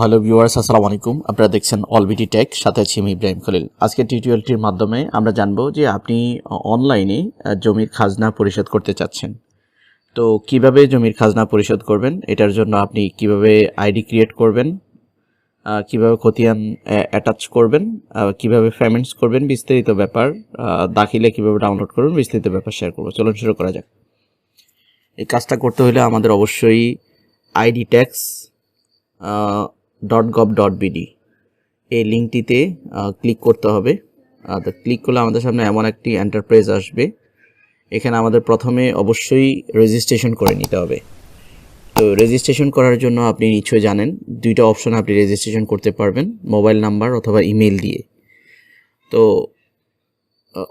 Hello viewers আসসালামু আলাইকুম। আপনারা দেখছেন অলবিটি টেক সাথে আছি আমি ইব্রাহিম খলিল। আজকের টিউটোরিয়ালটির মাধ্যমে আমরা জানব যে আপনি অনলাইনে জমির খাজনা পরিশোধ করতে চাচ্ছেন। তো কীভাবে জমির খাজনা পরিশোধ করবেন? এটার জন্য আপনি কীভাবে আইডি ক্রিয়েট করবেন? কীভাবে খতিয়ান অ্যাটাচ করবেন? কীভাবে পেমেন্টস করবেন? বিস্তারিত ব্যাপার দাখিলে কীভাবে ডাউনলোড করবেন? বিস্তারিত ব্যাপার শেয়ার করব। চলুন শুরু করা যাক। এই কাজটা করতে হলে আমাদের অবশ্যই ID tax dot gov dot BD এই লিঙ্কটিতে ক্লিক করতে হবে। তো ক্লিক করলে আমাদের সামনে এমন একটি এন্টারপ্রাইজ আসবে। এখানে আমাদের প্রথমে অবশ্যই রেজিস্ট্রেশন করে নিতে হবে। তো রেজিস্ট্রেশন করার জন্য আপনি নিশ্চয়ই জানেন, দুইটা অপশন আপনি রেজিস্ট্রেশন করতে পারবেন মোবাইল নাম্বার অথবা ইমেল দিয়ে। তো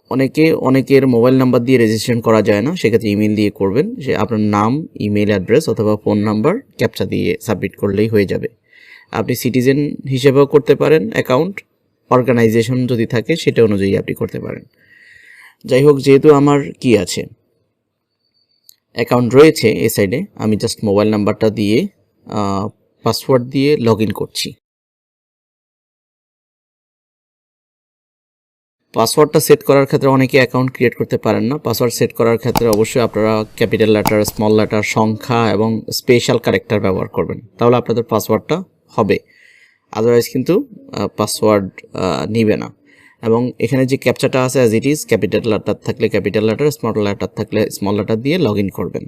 অনেকে, অনেকের মোবাইল নাম্বার দিয়ে রেজিস্ট্রেশন করা যায় না, সেক্ষেত্রে ইমেল দিয়ে করবেন। সে আপনার নাম ইমেল অ্যাড্রেস অথবা ফোন নাম্বার ক্যাপচা দিয়ে সাবমিট করলেই হয়ে যাবে। আপনি সিটিজেন হিসেবেও করতে পারেন অ্যাকাউন্ট অর্গানাইজেশন যদি থাকে, সেটা অনুযায়ী আপনি করতে পারেন। যাই হোক, যেহেতু আমার কি আছে? অ্যাকাউন্ট রয়েছে এ সাইডে আমি জাস্ট মোবাইল নাম্বারটা দিয়ে পাসওয়ার্ড দিয়ে লগ করছি। পাসওয়ার্ডটা সেট করার ক্ষেত্রে অনেকে অ্যাকাউন্ট ক্রিয়েট করতে পারেন না। পাসওয়ার্ড সেট করার ক্ষেত্রে অবশ্যই আপনারা ক্যাপিটাল লেটার স্মল লেটার সংখ্যা এবং স্পেশাল ক্যারেক্টার ব্যবহার করবেন। তাহলে আপনাদের পাসওয়ার্ডটা হবে। আদারওয়াইজ কিন্তু পাসওয়ার্ড নিবে না। এবং এখানে যে ক্যাপচাটা আছে as it is capital letter থাকলে ক্যাপিটাল লেটার স্মল লেটার থাকলে স্মল লেটার দিয়ে লগ করবেন।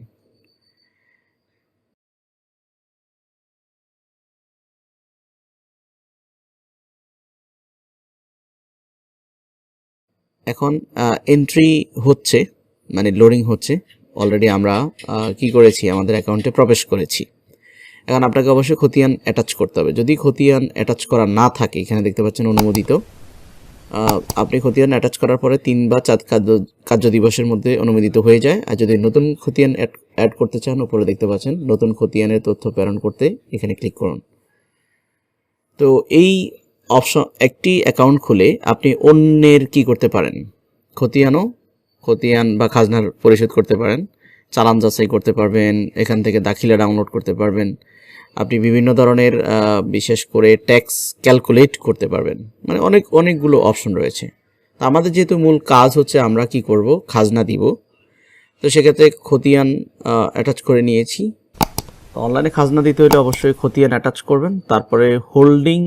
এখন এন্ট্রি হচ্ছে মানে লোডিং হচ্ছে। অলরেডি আমরা কি করেছি? আমাদের অ্যাকাউন্টে প্রবেশ করেছি। এখন আপনাকে অবশ্যই খতিয়ান অ্যাটাচ করতে হবে। যদি খতিয়ান অ্যাটাচ করা না থাকে, এখানে দেখতে পাচ্ছেন অনুমোদিত আপনি খতিয়ান অ্যাটাচ করার পরে তিন বা চার কার্য দিবসের মধ্যে অনুমোদিত হয়ে যায়। আর যদি নতুন খতিয়ান অ্যাড করতে চান, উপরে দেখতে পাচ্ছেন নতুন খতিয়ানের তথ্য প্রেরণ করতে এখানে ক্লিক করুন। তো এই অপশন একটি অ্যাকাউন্ট খুলে আপনি অন্যের কি করতে পারেন? খতিয়ানও, খতিয়ান বা খাজনার পরিশোধ করতে পারেন, চালান যাচাই করতে পারবেন, এখান থেকে দাখিলা ডাউনলোড করতে পারবেন, আপনি বিভিন্ন ধরনের বিশেষ করে ট্যাক্স ক্যালকুলেট করতে পারবেন মানে অনেক, অনেকগুলো অপশন রয়েছে। আমাদের যেহেতু মূল কাজ হচ্ছে আমরা কি করব? খাজনা দিব। তো সেক্ষেত্রে খতিয়ান অ্যাটাচ করে নিয়েছি। তো অনলাইনে খাজনা দিতে হলে অবশ্যই খতিয়ান অ্যাটাচ করবেন, তারপরে হোল্ডিং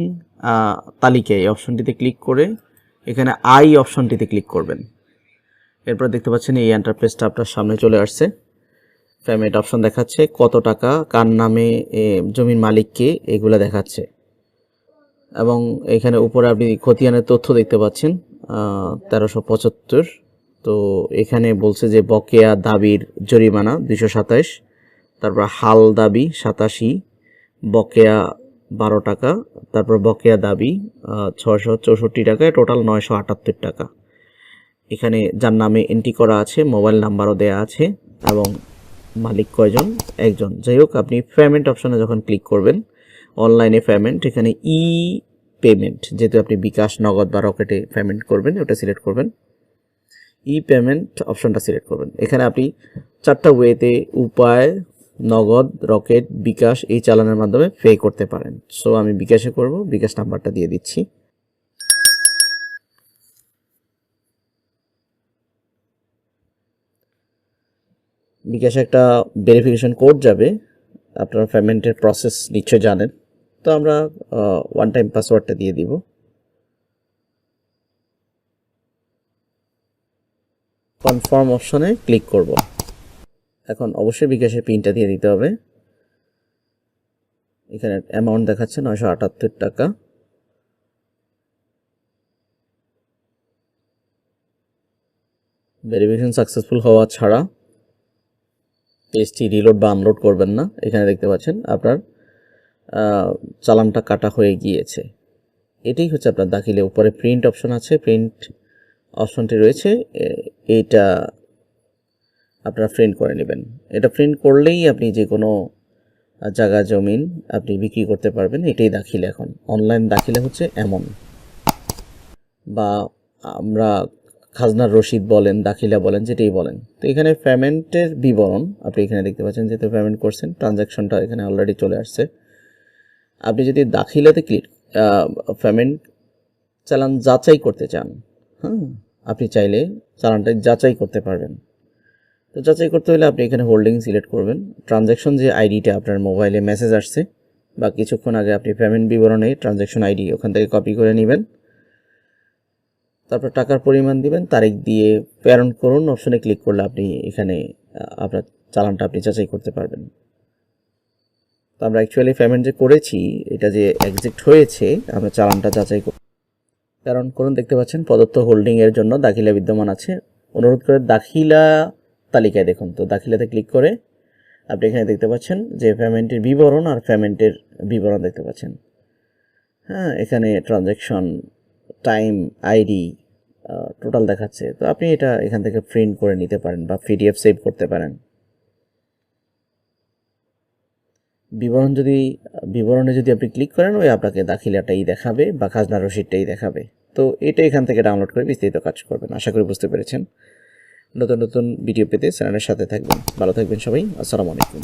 তালিকায় অপশনটিতে ক্লিক করে এখানে আই অপশনটিতে ক্লিক করবেন। এরপর দেখতে পাচ্ছেন এই এন্টারপ্রাইজটা আপনার সামনে চলে আসছে। পেমেন্ট অপশন দেখাচ্ছে, কত টাকা, কার নামে জমির মালিককে এগুলো দেখাচ্ছে। এবং এখানে উপরে আপনি খতিয়ানের তথ্য দেখতে পাচ্ছেন তেরোশো পঁচাত্তর। তো এখানে বলছে যে বকেয়া দাবির জরিমানা দুশো সাতাশ, তারপর হাল দাবি সাতাশি, বকেয়া বারো টাকা, তারপর বকেয়া দাবি ছশো চৌষট্টি টাকায় টোটাল নয়শো আটাত্তর টাকা। এখানে যার নামে এন্ট্রি করা আছে মোবাইল নাম্বারও দেয়া আছে, এবং মালিক কয়জন? একজন। যাই হোক, আপনি পেমেন্ট অপশনে যখন ক্লিক করবেন অনলাইনে পেমেন্ট এখানে ই পেমেন্ট যেহেতু আপনি বিকাশ, নগদ বা রকেটে পেমেন্ট করবেন, ওটা সিলেক্ট করবেন। ই পেমেন্ট অপশনটা সিলেক্ট করবেন। এখানে আপনি চারটা ওয়েতে উপায় নগদ, রকেট, বিকাশ এই চালানের মাধ্যমে পে করতে পারেন। সো আমি বিকাশে করব, বিকাশ নাম্বারটা দিয়ে দিচ্ছি। বিকাশে একটা ভেরিফিকেশন কোড যাবে। আপনার পেমেন্টের প্রসেস নিশ্চয় জানেন। তো আমরা ওয়ান টাইম পাসওয়ার্ডটা দিয়ে দিব। কনফার্ম অপশনে ক্লিক করব। এখন অবশ্যই বিকাশের পিনটা দিয়ে দিতে হবে। এখানে অ্যামাউন্ট দেখাচ্ছে নয়শো আটাত্তর টাকা। ভেরিফিকেশন সাকসেসফুল হওয়া ছাড়া পেজটি রিলোড বা আনলোড করবেন না। এখানে দেখতে পাচ্ছেন আপনার চালানটা কাটা হয়ে গিয়েছে। এটাই হচ্ছে আপনার দাখিলে। উপরে প্রিন্ট অপশন আছে। প্রিন্ট অপশনটি রয়েছে। এইটা আপনারা প্রিন্ট করে নেবেন। এটা প্রিন্ট করলেই আপনি যে কোনো জায়গা, জমিন আপনি বিক্রি করতে পারবেন। এটাই দাখিলে এখন। অনলাইন দাখিলে হচ্ছে এমন। বা আমরা খাজনার রসিদ বলেন, দাখিলা বলেন, যেটাই বলেন। তো এখানে পেমেন্টের বিবরণ, আপনি এখানে দেখতে পাচ্ছেন যেহেতু পেমেন্ট করছেন ট্রানজ্যাকশনটা এখানে অলরেডি চলে আসছে। আপনি যদি দাখিলাতে ক্লিক পেমেন্ট চালান যাচাই করতে চান হ্যাঁ আপনি চাইলে চালানটা যাচাই করতে পারবেন। তো যাচাই করতে হলে আপনি এখানে হোল্ডিং সিলেক্ট করবেন। ট্রানজ্যাকশন যে আইডিটা আপনার মোবাইলে মেসেজ আসছে বা কিছুক্ষণ আগে আপনি পেমেন্ট বিবরণে ট্রানজ্যাকশন আইডি ওখান থেকে কপি করে নেবেন। তারপর টাকার পরিমাণ দিবেন, তারিখ দিয়ে প্রেরণ করুন অপশনে ক্লিক করলে আপনি এখানে আপনার চালানটা আপনি যাচাই করতে পারবেন। তো আমরা অ্যাকচুয়ালি পেমেন্ট যে করেছি, এটা যে এক্সিক্ট হয়েছে, আমরা চালানটা যাচাই কর প্রেরণ করুন। দেখতে পাচ্ছেন, প্রদত্ত হোল্ডিংয়ের জন্য দাখিলা বিদ্যমান আছে। অনুরোধ করে দাখিলা তালিকায় দেখুন। তো দাখিলাতে ক্লিক করে আপনি এখানে দেখতে পাচ্ছেন যে পেমেন্টের বিবরণ আর পেমেন্টের বিবরণ দেখতে পাচ্ছেন। হ্যাঁ এখানে ট্রানজ্যাকশন টাইম আইডি টোটাল দেখাচ্ছে। তো আপনি এটা এখান থেকে প্রিন্ট করে নিতে পারেন বা পিডিএফ সেভ করতে পারেন। বিবরণ যদি, বিবরণে যদি আপনি ক্লিক করেন, ওই আপনাকে দাখিলাটাই দেখাবে বা খাজনা রসিদটাই দেখাবে। তো এটা এখান থেকে ডাউনলোড করে বিস্তারিত কাজ করবেন। আশা করি বুঝতে পেরেছেন। নতুন নতুন ভিডিও পেতে চ্যানেলের সাথে থাকবেন। ভালো থাকবেন সবাই আসসালামু আলাইকুম।